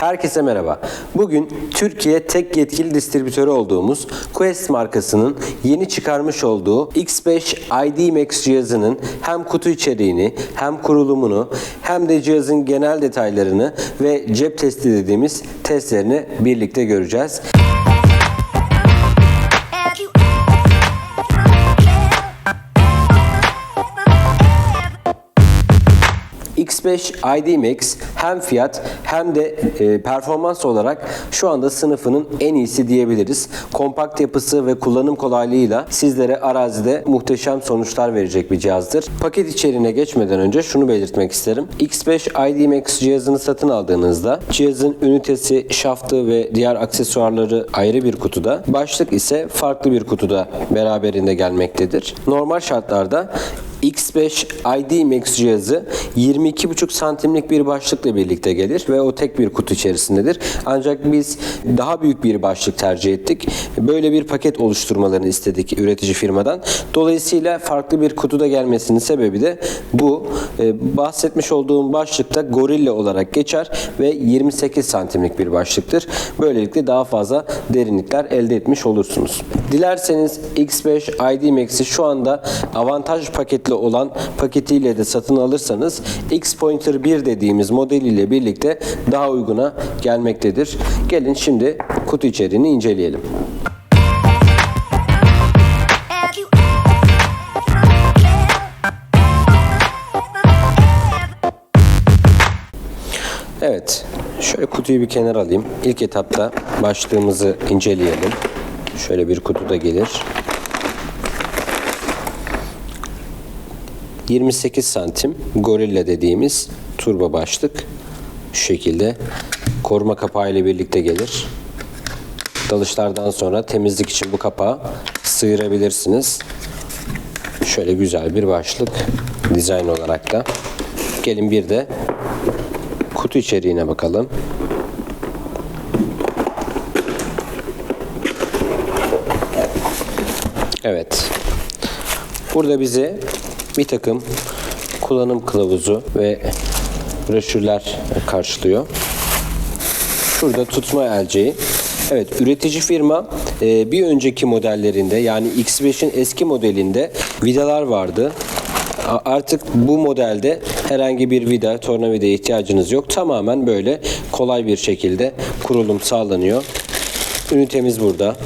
Herkese merhaba. Bugün Türkiye tek yetkili distribütörü olduğumuz Quest markasının yeni çıkarmış olduğu X5 ID Max cihazının hem kutu içeriğini hem kurulumunu hem de cihazın genel detaylarını ve cep testi dediğimiz testlerini birlikte göreceğiz. Have X5 ID Max hem fiyat hem de e, performans olarak şu anda sınıfının en iyisi diyebiliriz. Kompakt yapısı ve kullanım kolaylığıyla sizlere arazide muhteşem sonuçlar verecek bir cihazdır. Paket içeriğine geçmeden önce şunu belirtmek isterim. X5 ID Max cihazını satın aldığınızda cihazın ünitesi, şaftı ve diğer aksesuarları ayrı bir kutuda, başlık ise farklı bir kutuda beraberinde gelmektedir. Normal şartlarda X5 ID Max cihazı 22,5 santimlik bir başlıkla birlikte gelir ve o tek bir kutu içerisindedir. Ancak biz daha büyük bir başlık tercih ettik. Böyle bir paket oluşturmalarını istedik üretici firmadan. Dolayısıyla farklı bir kutuda gelmesinin sebebi de bu. Ee, bahsetmiş olduğum başlıkta Gorilla olarak geçer ve 28 santimlik bir başlıktır. Böylelikle daha fazla derinlikler elde etmiş olursunuz. Dilerseniz X5 ID Max'i şu anda avantaj paketli olan paketiyle de satın alırsanız X Pointer 1 dediğimiz modeliyle birlikte daha uyguna gelmektedir. Gelin şimdi kutu içeriğini inceleyelim. Evet, şöyle kutuyu bir kenara alayım. İlk etapta başlığımızı inceleyelim. Şöyle bir kutu da gelir. 28 santim Gorilla dediğimiz turbo başlık. Şu şekilde koruma kapağı ile birlikte gelir. Dalışlardan sonra temizlik için bu kapağı sıyırabilirsiniz. Şöyle güzel bir başlık dizayn olarak da. Gelin bir de kutu içeriğine bakalım. Evet. Burada bize bir takım kullanım kılavuzu ve broşürler karşılıyor. Şurada tutma elceği. Evet, üretici firma e, bir önceki modellerinde yani X5'in eski modelinde vidalar vardı. Artık bu modelde herhangi bir vida, tornavida ihtiyacınız yok. Tamamen böyle kolay bir şekilde kurulum sağlanıyor. Ünitemiz burada.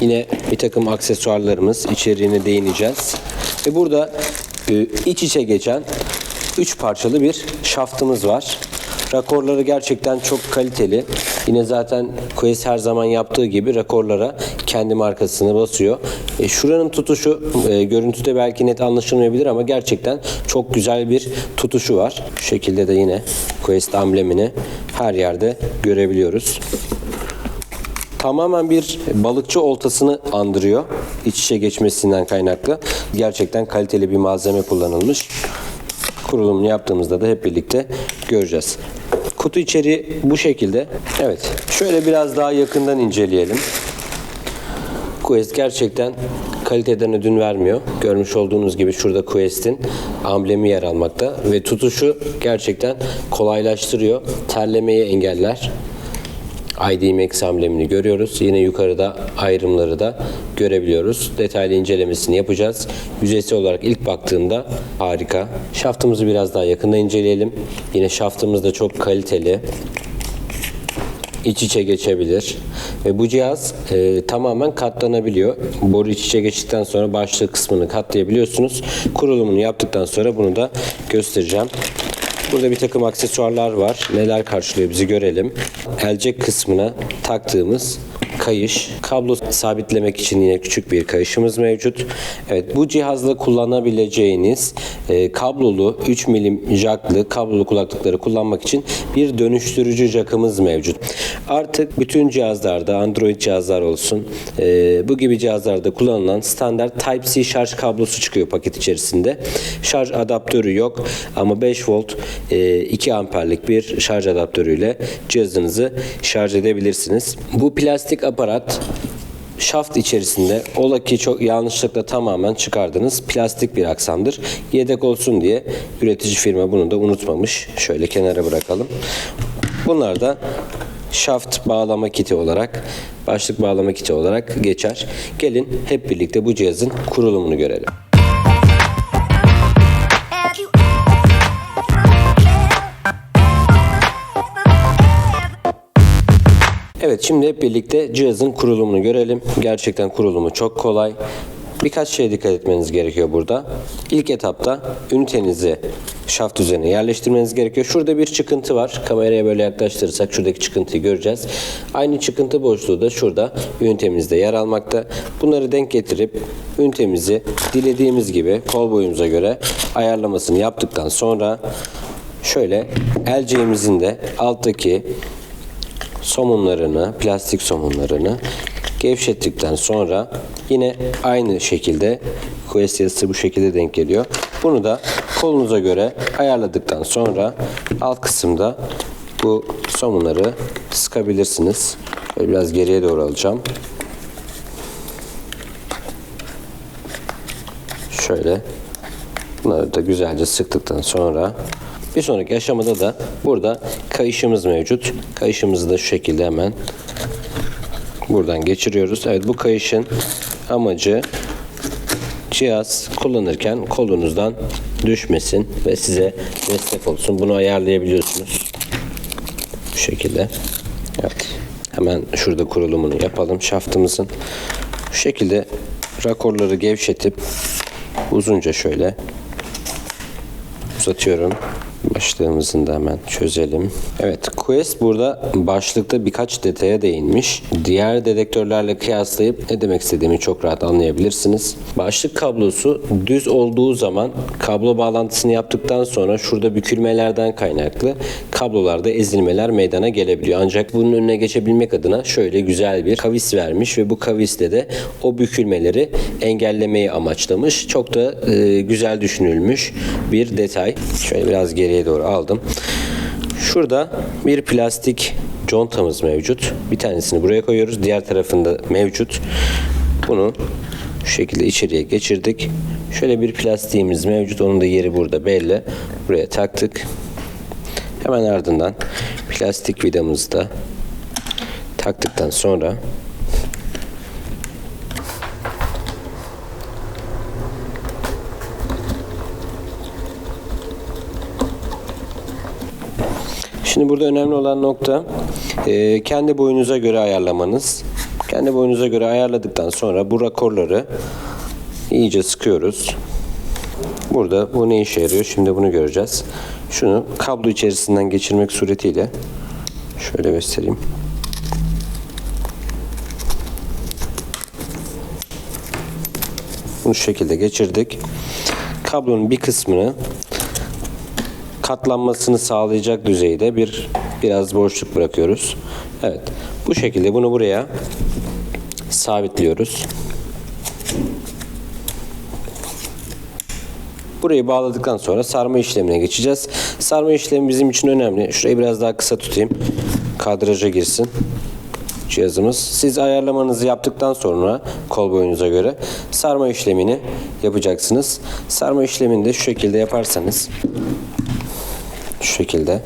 Yine bir takım aksesuarlarımız içeriğine değineceğiz. Ve burada e, iç içe geçen 3 parçalı bir şaftımız var. Rakorları gerçekten çok kaliteli. Yine zaten Quest her zaman yaptığı gibi rakorlara kendi markasını basıyor. E, şuranın tutuşu e, görüntüde belki net anlaşılmayabilir ama gerçekten çok güzel bir tutuşu var. Şu şekilde de yine Quest amblemini her yerde görebiliyoruz tamamen bir balıkçı oltasını andırıyor. İç içe geçmesinden kaynaklı. Gerçekten kaliteli bir malzeme kullanılmış. Kurulumunu yaptığımızda da hep birlikte göreceğiz. Kutu içeriği bu şekilde. Evet. Şöyle biraz daha yakından inceleyelim. Quest gerçekten kaliteden ödün vermiyor. Görmüş olduğunuz gibi şurada Quest'in amblemi yer almakta ve tutuşu gerçekten kolaylaştırıyor. Terlemeyi engeller. ID Max amblemini görüyoruz. Yine yukarıda ayrımları da görebiliyoruz. Detaylı incelemesini yapacağız. Yüzeysel olarak ilk baktığımda harika. Şaftımızı biraz daha yakında inceleyelim. Yine şaftımız da çok kaliteli iç içe geçebilir. Ve bu cihaz e, tamamen katlanabiliyor. Boru iç içe geçtikten sonra başlık kısmını katlayabiliyorsunuz. Kurulumunu yaptıktan sonra bunu da göstereceğim. Burada bir takım aksesuarlar var. Neler karşılıyor bizi görelim. Elcek kısmına taktığımız kayış. Kablo sabitlemek için yine küçük bir kayışımız mevcut. Evet bu cihazla kullanabileceğiniz e, kablolu 3 milim jacklı kablolu kulaklıkları kullanmak için bir dönüştürücü jackımız mevcut. Artık bütün cihazlarda Android cihazlar olsun e, bu gibi cihazlarda kullanılan standart Type-C şarj kablosu çıkıyor paket içerisinde. Şarj adaptörü yok ama 5 volt e, 2 amperlik bir şarj adaptörüyle cihazınızı şarj edebilirsiniz. Bu plastik aparat şaft içerisinde ola ki çok yanlışlıkla tamamen çıkardınız plastik bir aksamdır. Yedek olsun diye üretici firma bunu da unutmamış. Şöyle kenara bırakalım. Bunlar da şaft bağlama kiti olarak, başlık bağlama kiti olarak geçer. Gelin hep birlikte bu cihazın kurulumunu görelim. Evet şimdi hep birlikte cihazın kurulumunu görelim. Gerçekten kurulumu çok kolay. Birkaç şeye dikkat etmeniz gerekiyor burada. İlk etapta ünitenizi şaft üzerine yerleştirmeniz gerekiyor. Şurada bir çıkıntı var. Kameraya böyle yaklaştırırsak şuradaki çıkıntıyı göreceğiz. Aynı çıkıntı boşluğu da şurada ünitemizde yer almakta. Bunları denk getirip ünitemizi dilediğimiz gibi kol boyumuza göre ayarlamasını yaptıktan sonra şöyle elceğimizin de alttaki somunlarını, plastik somunlarını gevşettikten sonra yine aynı şekilde Quest yazısı bu şekilde denk geliyor. Bunu da kolunuza göre ayarladıktan sonra alt kısımda bu somunları sıkabilirsiniz. Böyle biraz geriye doğru alacağım. Şöyle Bunları da güzelce sıktıktan sonra bir sonraki aşamada da burada kayışımız mevcut. Kayışımızı da şu şekilde hemen buradan geçiriyoruz. Evet bu kayışın amacı cihaz kullanırken kolunuzdan düşmesin ve size destek olsun. Bunu ayarlayabiliyorsunuz. Bu şekilde. Evet. Hemen şurada kurulumunu yapalım şaftımızın. Bu şekilde rakorları gevşetip uzunca şöyle uzatıyorum. Başlığımızın da hemen çözelim. Evet Quest burada başlıkta birkaç detaya değinmiş. Diğer dedektörlerle kıyaslayıp ne demek istediğimi çok rahat anlayabilirsiniz. Başlık kablosu düz olduğu zaman kablo bağlantısını yaptıktan sonra şurada bükülmelerden kaynaklı kablolarda ezilmeler meydana gelebiliyor. Ancak bunun önüne geçebilmek adına şöyle güzel bir kavis vermiş ve bu kavisle de o bükülmeleri engellemeyi amaçlamış. Çok da e, güzel düşünülmüş bir detay. Şöyle biraz geriye doğru aldım. Şurada bir plastik contamız mevcut. Bir tanesini buraya koyuyoruz. Diğer tarafında mevcut. Bunu şu şekilde içeriye geçirdik. Şöyle bir plastiğimiz mevcut. Onun da yeri burada belli. Buraya taktık. Hemen ardından plastik vidamızı da taktıktan sonra Şimdi burada önemli olan nokta e, kendi boyunuza göre ayarlamanız. Kendi boyunuza göre ayarladıktan sonra bu rakorları iyice sıkıyoruz. Burada bu ne işe yarıyor? Şimdi bunu göreceğiz. Şunu kablo içerisinden geçirmek suretiyle şöyle göstereyim. Bunu şu şekilde geçirdik. Kablonun bir kısmını katlanmasını sağlayacak düzeyde bir biraz boşluk bırakıyoruz. Evet. Bu şekilde bunu buraya sabitliyoruz. Burayı bağladıktan sonra sarma işlemine geçeceğiz. Sarma işlemi bizim için önemli. Şurayı biraz daha kısa tutayım. Kadraja girsin cihazımız. Siz ayarlamanızı yaptıktan sonra kol boyunuza göre sarma işlemini yapacaksınız. Sarma işlemini de şu şekilde yaparsanız şu şekilde.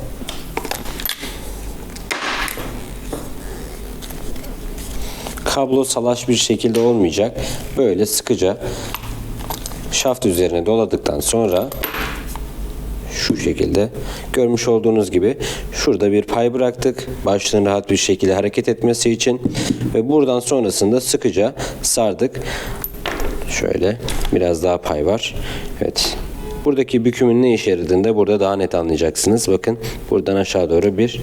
Kablo salaş bir şekilde olmayacak. Böyle sıkıca şaft üzerine doladıktan sonra şu şekilde görmüş olduğunuz gibi şurada bir pay bıraktık. Başlığın rahat bir şekilde hareket etmesi için ve buradan sonrasında sıkıca sardık. Şöyle biraz daha pay var. Evet buradaki bükümün ne işe yaradığını da burada daha net anlayacaksınız bakın buradan aşağı doğru bir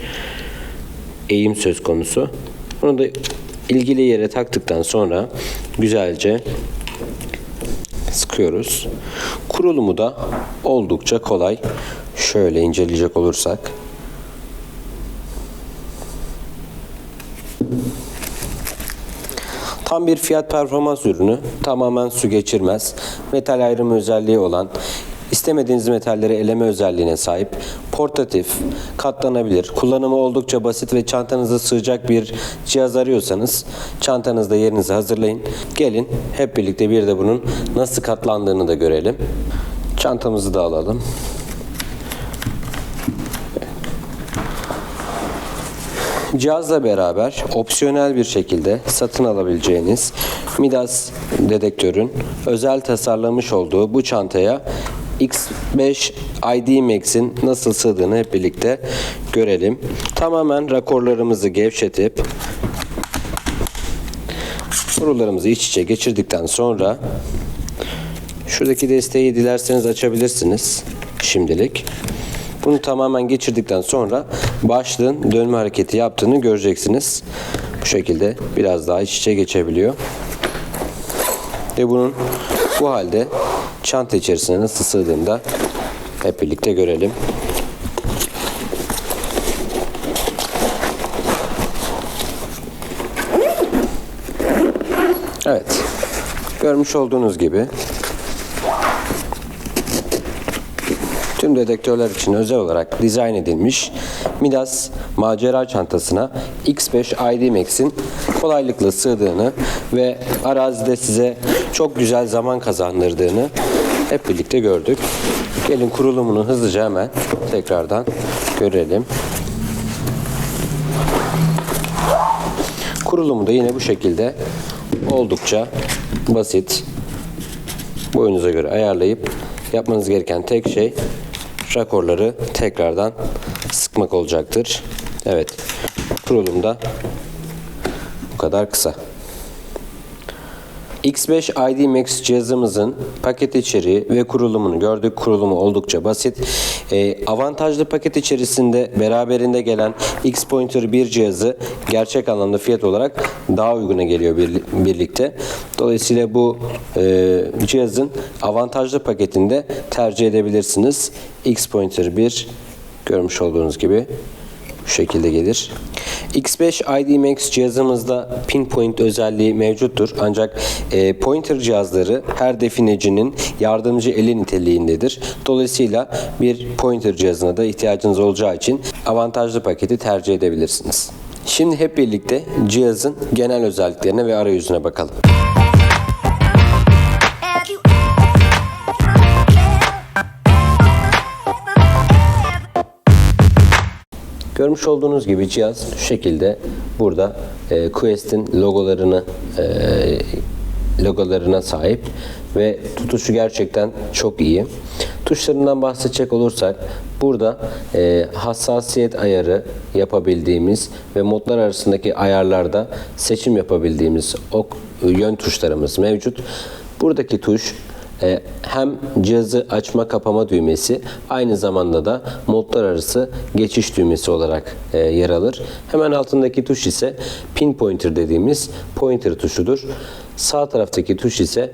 eğim söz konusu bunu da ilgili yere taktıktan sonra güzelce sıkıyoruz. Kurulumu da oldukça kolay. Şöyle inceleyecek olursak. Tam bir fiyat performans ürünü. Tamamen su geçirmez. Metal ayrımı özelliği olan istemediğiniz metalleri eleme özelliğine sahip, portatif, katlanabilir, kullanımı oldukça basit ve çantanıza sığacak bir cihaz arıyorsanız çantanızda yerinizi hazırlayın. Gelin hep birlikte bir de bunun nasıl katlandığını da görelim. Çantamızı da alalım. Cihazla beraber opsiyonel bir şekilde satın alabileceğiniz Midas dedektörün özel tasarlamış olduğu bu çantaya X5 ID Max'in nasıl sığdığını hep birlikte görelim. Tamamen rakorlarımızı gevşetip Borularımızı iç içe geçirdikten sonra şuradaki desteği dilerseniz açabilirsiniz şimdilik. Bunu tamamen geçirdikten sonra başlığın dönme hareketi yaptığını göreceksiniz. Bu şekilde biraz daha iç içe geçebiliyor. Ve bunun bu halde çanta içerisine nasıl sığdığını da hep birlikte görelim. Evet. Görmüş olduğunuz gibi tüm dedektörler için özel olarak dizayn edilmiş Midas macera çantasına X5 ID Max'in kolaylıkla sığdığını ve arazide size çok güzel zaman kazandırdığını hep birlikte gördük. Gelin kurulumunu hızlıca hemen tekrardan görelim. Kurulumu da yine bu şekilde oldukça basit. Boyunuza göre ayarlayıp yapmanız gereken tek şey rakorları tekrardan sıkmak olacaktır. Evet. Kurulum da bu kadar kısa. X5 ID Max cihazımızın paket içeriği ve kurulumunu gördük. Kurulumu oldukça basit. Ee, avantajlı paket içerisinde beraberinde gelen X Pointer 1 cihazı gerçek anlamda fiyat olarak daha uyguna geliyor bir- birlikte. Dolayısıyla bu e, cihazın avantajlı paketinde tercih edebilirsiniz. X Pointer 1 görmüş olduğunuz gibi bu şekilde gelir. X5 ID Max cihazımızda pinpoint özelliği mevcuttur. Ancak e, pointer cihazları her definecinin yardımcı eli niteliğindedir. Dolayısıyla bir pointer cihazına da ihtiyacınız olacağı için avantajlı paketi tercih edebilirsiniz. Şimdi hep birlikte cihazın genel özelliklerine ve arayüzüne bakalım. Görmüş olduğunuz gibi cihaz şu şekilde burada e, Quest'in logolarını e, logolarına sahip ve tutuşu gerçekten çok iyi. Tuşlarından bahsedecek olursak burada e, hassasiyet ayarı yapabildiğimiz ve modlar arasındaki ayarlarda seçim yapabildiğimiz ok, yön tuşlarımız mevcut. Buradaki tuş hem cihazı açma kapama düğmesi aynı zamanda da modlar arası geçiş düğmesi olarak e, yer alır. Hemen altındaki tuş ise pin pointer dediğimiz pointer tuşudur. Sağ taraftaki tuş ise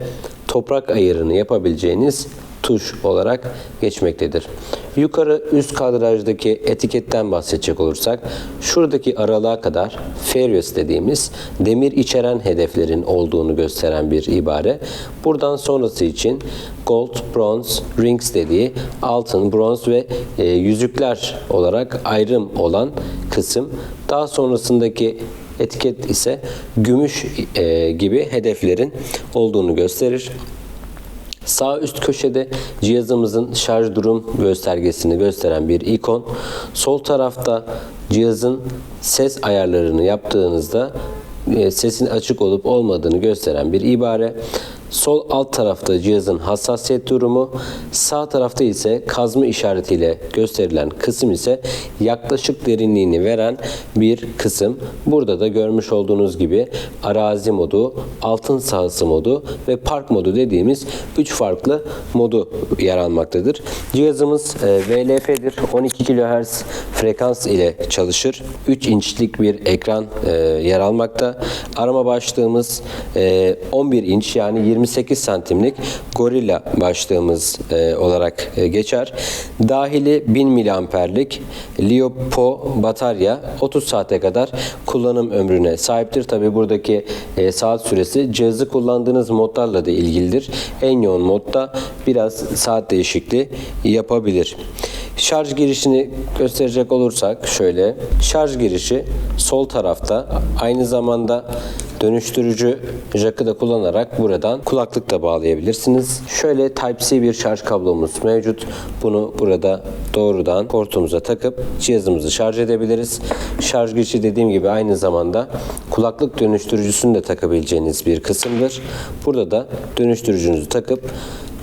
toprak ayarını yapabileceğiniz tuş olarak geçmektedir. Yukarı üst kadrajdaki etiketten bahsedecek olursak şuradaki aralığa kadar Farious dediğimiz demir içeren hedeflerin olduğunu gösteren bir ibare. Buradan sonrası için Gold, Bronze, Rings dediği altın, bronz ve e, yüzükler olarak ayrım olan kısım. Daha sonrasındaki etiket ise gümüş e, gibi hedeflerin olduğunu gösterir. Sağ üst köşede cihazımızın şarj durum göstergesini gösteren bir ikon. Sol tarafta cihazın ses ayarlarını yaptığınızda e, sesin açık olup olmadığını gösteren bir ibare. Sol alt tarafta cihazın hassasiyet durumu, sağ tarafta ise kazma işaretiyle gösterilen kısım ise yaklaşık derinliğini veren bir kısım. Burada da görmüş olduğunuz gibi arazi modu, altın sahası modu ve park modu dediğimiz 3 farklı modu yer almaktadır. Cihazımız e, VLF'dir. 12 kHz frekans ile çalışır. 3 inçlik bir ekran e, yer almakta. Arama başlığımız e, 11 inç yani 28 santimlik Gorilla başlığımız e, olarak e, geçer. Dahili 1000 miliamperlik LiPo batarya 30 saate kadar kullanım ömrüne sahiptir. Tabi buradaki e, saat süresi cihazı kullandığınız modlarla da ilgilidir. En yoğun modda biraz saat değişikliği yapabilir. Şarj girişini gösterecek olursak şöyle şarj girişi sol tarafta aynı zamanda dönüştürücü jackı da kullanarak buradan kulaklık da bağlayabilirsiniz. Şöyle Type-C bir şarj kablomuz mevcut. Bunu burada doğrudan portumuza takıp cihazımızı şarj edebiliriz. Şarj gücü dediğim gibi aynı zamanda kulaklık dönüştürücüsünü de takabileceğiniz bir kısımdır. Burada da dönüştürücünüzü takıp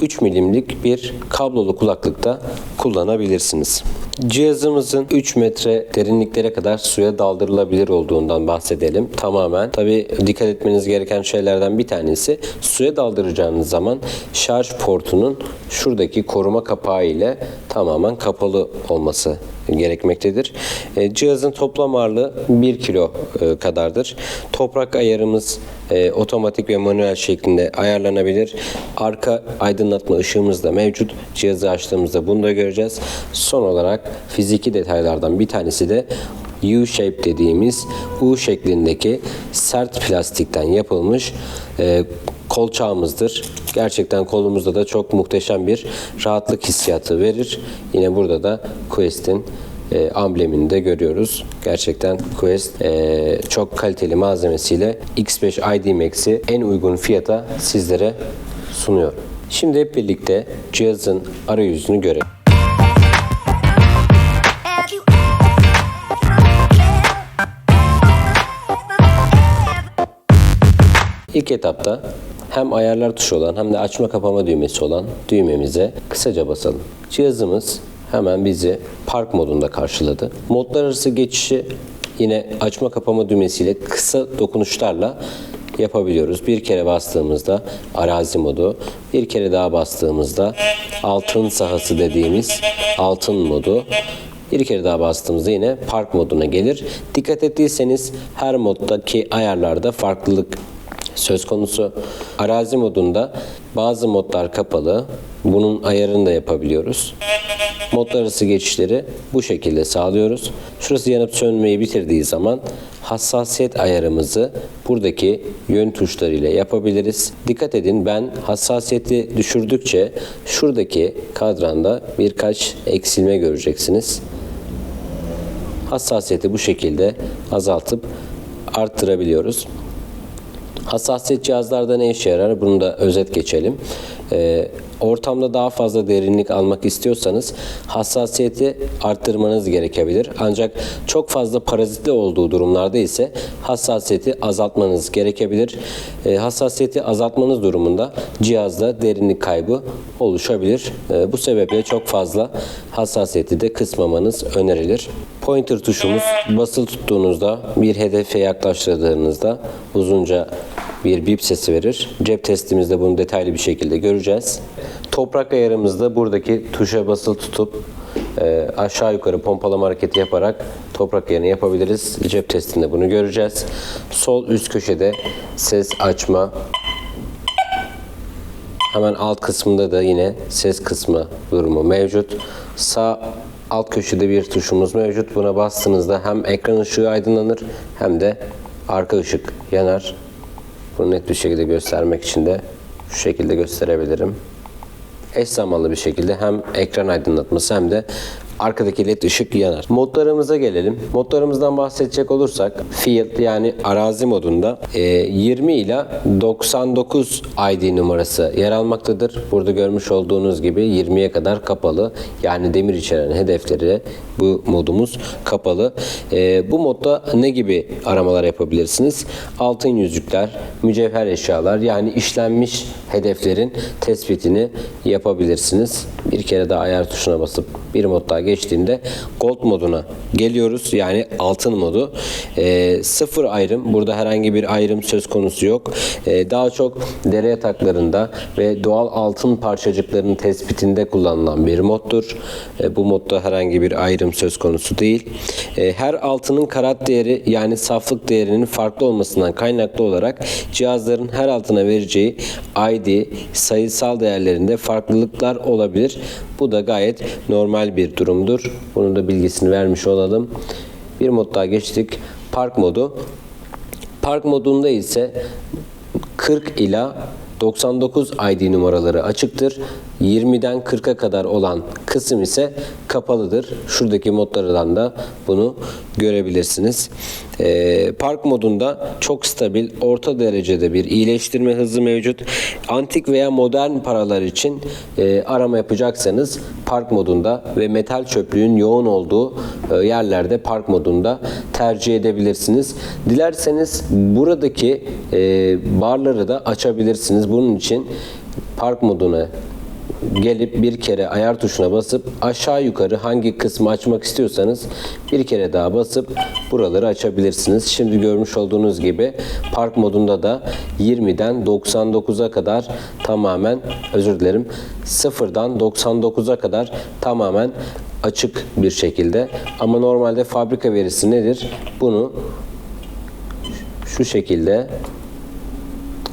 3 milimlik bir kablolu kulaklıkta kullanabilirsiniz. Cihazımızın 3 metre derinliklere kadar suya daldırılabilir olduğundan bahsedelim. Tamamen. Tabi dikkat etmeniz gereken şeylerden bir tanesi suya daldıracağınız zaman şarj portunun şuradaki koruma kapağı ile tamamen kapalı olması gerekmektedir. E, cihazın toplam ağırlığı 1 kilo e, kadardır. Toprak ayarımız e, otomatik ve manuel şeklinde ayarlanabilir. Arka aydınlatma ışığımız da mevcut. Cihazı açtığımızda bunu da göreceğiz. Son olarak fiziki detaylardan bir tanesi de U-shape dediğimiz U şeklindeki sert plastikten yapılmış e, kolçağımızdır. Gerçekten kolumuzda da çok muhteşem bir rahatlık hissiyatı verir. Yine burada da Quest'in e, amblemini de görüyoruz. Gerçekten Quest e, çok kaliteli malzemesiyle X5 ID Max'i en uygun fiyata sizlere sunuyor. Şimdi hep birlikte cihazın arayüzünü görelim. İlk etapta hem ayarlar tuşu olan hem de açma kapama düğmesi olan düğmemize kısaca basalım. Cihazımız hemen bizi park modunda karşıladı. Modlar arası geçişi yine açma kapama düğmesiyle kısa dokunuşlarla yapabiliyoruz. Bir kere bastığımızda arazi modu, bir kere daha bastığımızda altın sahası dediğimiz altın modu, bir kere daha bastığımızda yine park moduna gelir. Dikkat ettiyseniz her moddaki ayarlarda farklılık söz konusu. Arazi modunda bazı modlar kapalı. Bunun ayarını da yapabiliyoruz. Modlar arası geçişleri bu şekilde sağlıyoruz. Şurası yanıp sönmeyi bitirdiği zaman hassasiyet ayarımızı buradaki yön tuşlarıyla yapabiliriz. Dikkat edin ben hassasiyeti düşürdükçe şuradaki kadranda birkaç eksilme göreceksiniz hassasiyeti bu şekilde azaltıp arttırabiliyoruz. Hassasiyet cihazlarda ne işe yarar? Bunu da özet geçelim. Ee, ortamda daha fazla derinlik almak istiyorsanız hassasiyeti arttırmanız gerekebilir. Ancak çok fazla parazitli olduğu durumlarda ise hassasiyeti azaltmanız gerekebilir. Ee, hassasiyeti azaltmanız durumunda cihazda derinlik kaybı oluşabilir. Ee, bu sebeple çok fazla hassasiyeti de kısmamanız önerilir. Pointer tuşumuz basılı tuttuğunuzda bir hedefe yaklaştırdığınızda uzunca bir bip sesi verir. Cep testimizde bunu detaylı bir şekilde göreceğiz. Toprak ayarımızda buradaki tuşa basılı tutup e, aşağı yukarı pompalama hareketi yaparak toprak ayarını yapabiliriz. Cep testinde bunu göreceğiz. Sol üst köşede ses açma, Hemen alt kısmında da yine ses kısmı durumu mevcut. Sağ alt köşede bir tuşumuz mevcut. Buna bastığınızda hem ekran ışığı aydınlanır hem de arka ışık yanar. Bunu net bir şekilde göstermek için de şu şekilde gösterebilirim. Eş zamanlı bir şekilde hem ekran aydınlatması hem de arkadaki led ışık yanar. Modlarımıza gelelim. Modlarımızdan bahsedecek olursak field yani arazi modunda e, 20 ile 99 ID numarası yer almaktadır. Burada görmüş olduğunuz gibi 20'ye kadar kapalı. Yani demir içeren hedefleri bu modumuz kapalı. E, bu modda ne gibi aramalar yapabilirsiniz? Altın yüzükler, mücevher eşyalar yani işlenmiş hedeflerin tespitini yapabilirsiniz. Bir kere daha ayar tuşuna basıp bir mod daha geçtiğimde gold moduna geliyoruz. Yani altın modu. Ee, sıfır ayrım. Burada herhangi bir ayrım söz konusu yok. Ee, daha çok dere yataklarında ve doğal altın parçacıklarının tespitinde kullanılan bir moddur. Ee, bu modda herhangi bir ayrım söz konusu değil. Ee, her altının karat değeri yani saflık değerinin farklı olmasından kaynaklı olarak cihazların her altına vereceği ID sayısal değerlerinde farklılıklar olabilir. Bu da gayet normal bir durumdur. Bunun da bilgisini vermiş olalım. Bir mod daha geçtik. Park modu. Park modunda ise 40 ila 99 ID numaraları açıktır. 20'den 40'a kadar olan kısım ise kapalıdır. Şuradaki modlardan da bunu görebilirsiniz. Ee, park modunda çok stabil, orta derecede bir iyileştirme hızı mevcut. Antik veya modern paralar için e, arama yapacaksanız park modunda ve metal çöplüğün yoğun olduğu e, yerlerde park modunda tercih edebilirsiniz. Dilerseniz buradaki e, barları da açabilirsiniz. Bunun için park moduna gelip bir kere ayar tuşuna basıp aşağı yukarı hangi kısmı açmak istiyorsanız bir kere daha basıp buraları açabilirsiniz. Şimdi görmüş olduğunuz gibi park modunda da 20'den 99'a kadar tamamen özür dilerim 0'dan 99'a kadar tamamen açık bir şekilde ama normalde fabrika verisi nedir? Bunu şu şekilde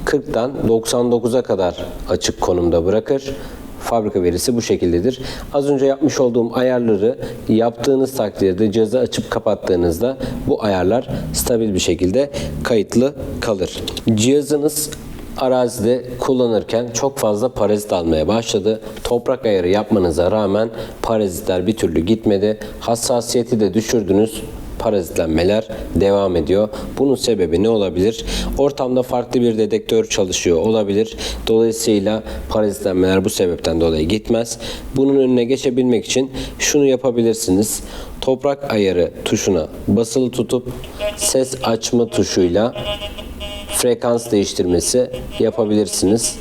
40'dan 99'a kadar açık konumda bırakır. Fabrika verisi bu şekildedir. Az önce yapmış olduğum ayarları yaptığınız takdirde cihazı açıp kapattığınızda bu ayarlar stabil bir şekilde kayıtlı kalır. Cihazınız arazide kullanırken çok fazla parazit almaya başladı. Toprak ayarı yapmanıza rağmen parazitler bir türlü gitmedi. Hassasiyeti de düşürdünüz parazitlenmeler devam ediyor. Bunun sebebi ne olabilir? Ortamda farklı bir dedektör çalışıyor olabilir. Dolayısıyla parazitlenmeler bu sebepten dolayı gitmez. Bunun önüne geçebilmek için şunu yapabilirsiniz. Toprak ayarı tuşuna basılı tutup ses açma tuşuyla frekans değiştirmesi yapabilirsiniz.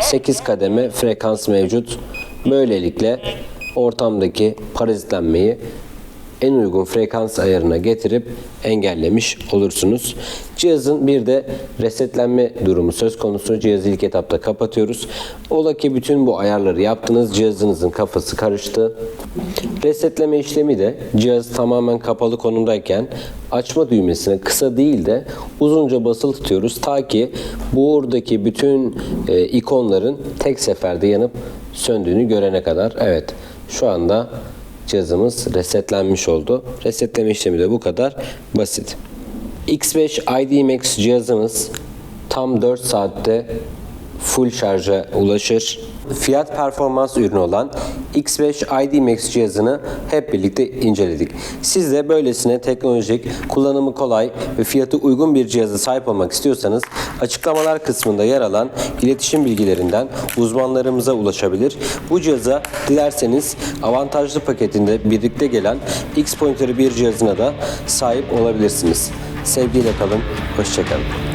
8 kademe frekans mevcut. Böylelikle ortamdaki parazitlenmeyi en uygun frekans ayarına getirip engellemiş olursunuz. Cihazın bir de resetlenme durumu söz konusu. Cihazı ilk etapta kapatıyoruz. Ola ki bütün bu ayarları yaptınız. Cihazınızın kafası karıştı. Resetleme işlemi de cihaz tamamen kapalı konumdayken açma düğmesine kısa değil de uzunca basılı tutuyoruz. Ta ki buradaki bütün e, ikonların tek seferde yanıp söndüğünü görene kadar. Evet şu anda cihazımız resetlenmiş oldu. Resetleme işlemi de bu kadar basit. X5 ID Max cihazımız tam 4 saatte full şarja ulaşır. Fiyat performans ürünü olan X5 ID Max cihazını hep birlikte inceledik. Siz de böylesine teknolojik, kullanımı kolay ve fiyatı uygun bir cihaza sahip olmak istiyorsanız açıklamalar kısmında yer alan iletişim bilgilerinden uzmanlarımıza ulaşabilir. Bu cihaza dilerseniz avantajlı paketinde birlikte gelen X pointeri bir cihazına da sahip olabilirsiniz. Sevgiyle kalın, hoşçakalın.